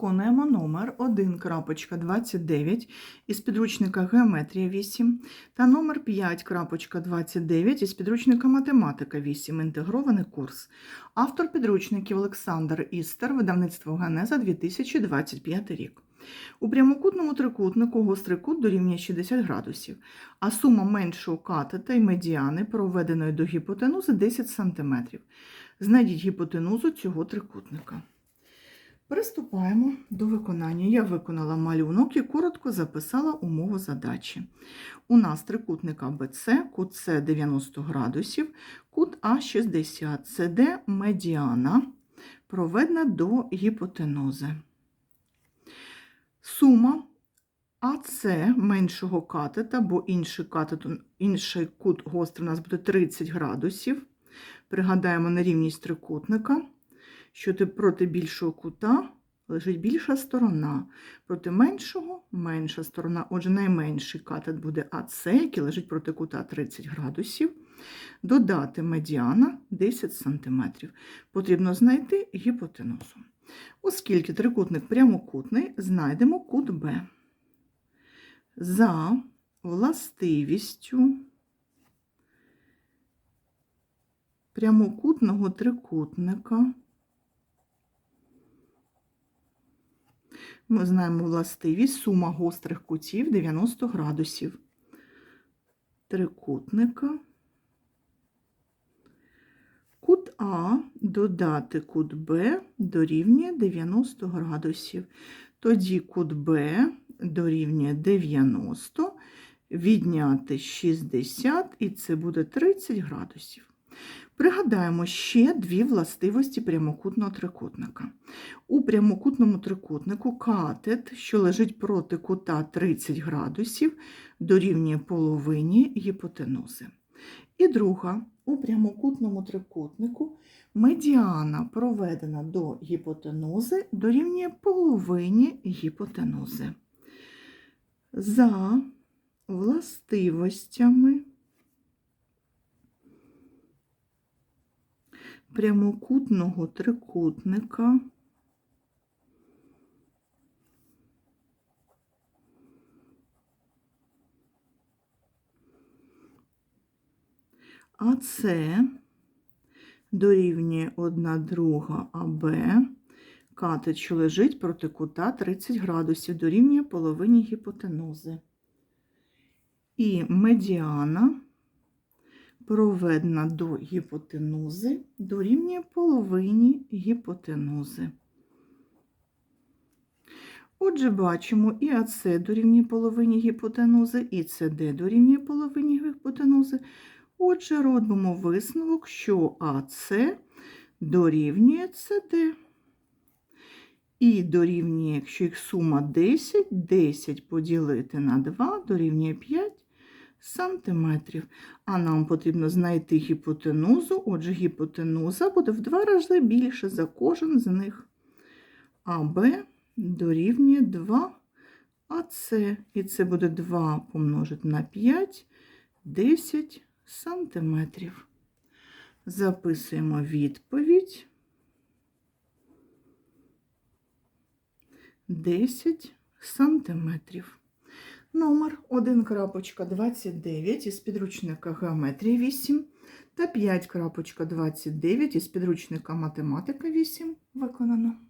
Виконуємо номер 1.29 із підручника Геометрія 8 та номер 5.29 із підручника Математика 8. Інтегрований курс. Автор підручників Олександр Істер, видавництво Генеза 2025 рік. У прямокутному трикутнику гострий кут дорівнює 60 градусів, а сума меншого катета і медіани, проведеної до гіпотенузи 10 см. Знайдіть гіпотенузу цього трикутника. Приступаємо до виконання. Я виконала малюнок і коротко записала умову задачі. У нас трикутник АБЦ, кут С 90 градусів, кут А 60, СД медіана, проведена до гіпотенузи. Сума АС меншого катета, бо інший, катет, інший кут гострий у нас буде 30 градусів. Пригадаємо нерівність трикутника, що проти більшого кута лежить більша сторона, проти меншого менша сторона. Отже, найменший катет буде АС, який лежить проти кута 30 градусів. Додати медіана 10 см. Потрібно знайти гіпотенузу. Оскільки трикутник прямокутний, знайдемо кут Б. За властивістю прямокутного трикутника ми знаємо властивість сума гострих кутів 90 градусів трикутника. Кут А додати кут Б дорівнює 90 градусів. Тоді кут Б дорівнює 90, відняти 60, і це буде 30 градусів. Пригадаємо ще дві властивості прямокутного трикутника. У прямокутному трикутнику катет, що лежить проти кута 30 градусів, дорівнює половині гіпотенузи. І друга, у прямокутному трикутнику медіана, проведена до гіпотенузи, дорівнює половині гіпотенузи. За властивостями прямокутного трикутника АС дорівнює 1 друга АБ, катет, що лежить проти кута 30 градусів, дорівнює половині гіпотенузи. І медіана, проведена до гіпотенузи, дорівнює половині гіпотенузи. Отже, бачимо, і АС дорівнює половині гіпотенузи, і СД дорівнює половині гіпотенузи. Отже, робимо висновок, що АС дорівнює СД. І дорівнює, якщо їх сума 10, 10 поділити на 2 дорівнює 5 сантиметрів. А нам потрібно знайти гіпотенузу, отже, гіпотенуза буде в два рази більше за кожен з них. АБ дорівнює 2 АС. І це буде 2 помножити на 5, 10 сантиметрів. Записуємо відповідь 10 сантиметрів. Номер 1.29 із підручника Геометрії 8 та 5.29 із підручника Математика 8 виконано.